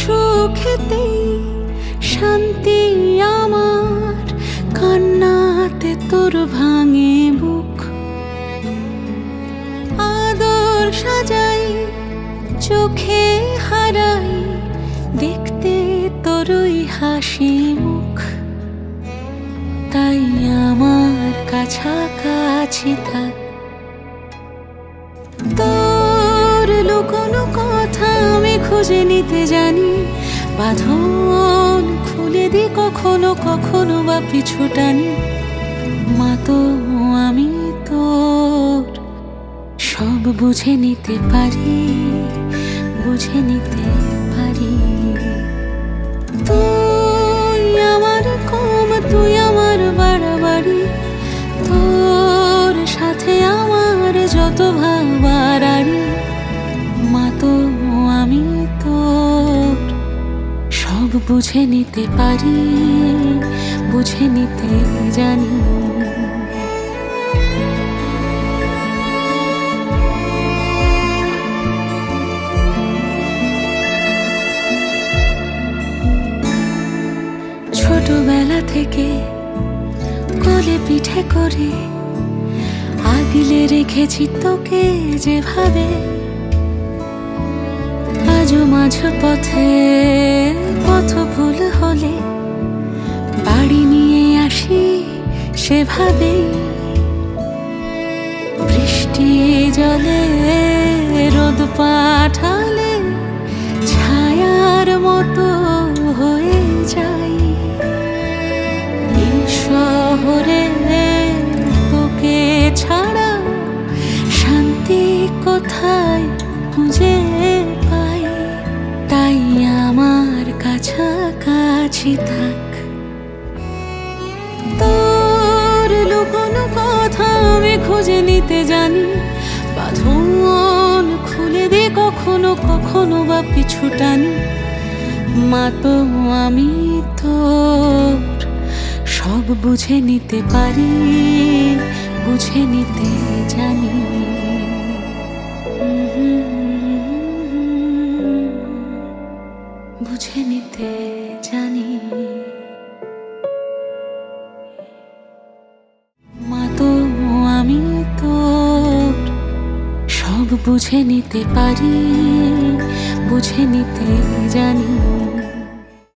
সুখেতেই হারাই দেখতে তোরই হাসি মুখ। তাই আমার কাছাকাছি থাক। তোর লুকোনো কথা আমি খুঁজে নিতে জানি। বাঁধন খুলে দি কখনো কখনো বা পিছু টানি। মা তো আমি তোর সব বুঝে নিতে পারি। বুঝে নিতে পারি। তুই আমার কম, তুই আমার বাড়াবাড়ি। তোর সাথে আমার যত ভাবারারি মা তো আমি তোর। সব বুঝে নিতে পারি, বুঝে নিতে জানি। ছোটবেলা থেকে কোলে পিঠে করে আগলে রেখেছি তোকে যেভাবে, আজও মাঝ পথে পথ ভুল হলে বাড়ি নিয়ে আসি সেভাবেই। বৃষ্টি জলে কাছাকাছি থাক। তোর লুকোনো কথা আমি খুঁজে নিতে জানি। বাঁধন খুলে দে কখনো কখনো বা পিছু টানি। মা তো আমি তোর সব বুঝে নিতে পারি, বুঝে নিতে জানি। বুঝে নিতে জানি। মা তো আমি তো সব বুঝে নিতে পারি বুঝে নিতে জানি।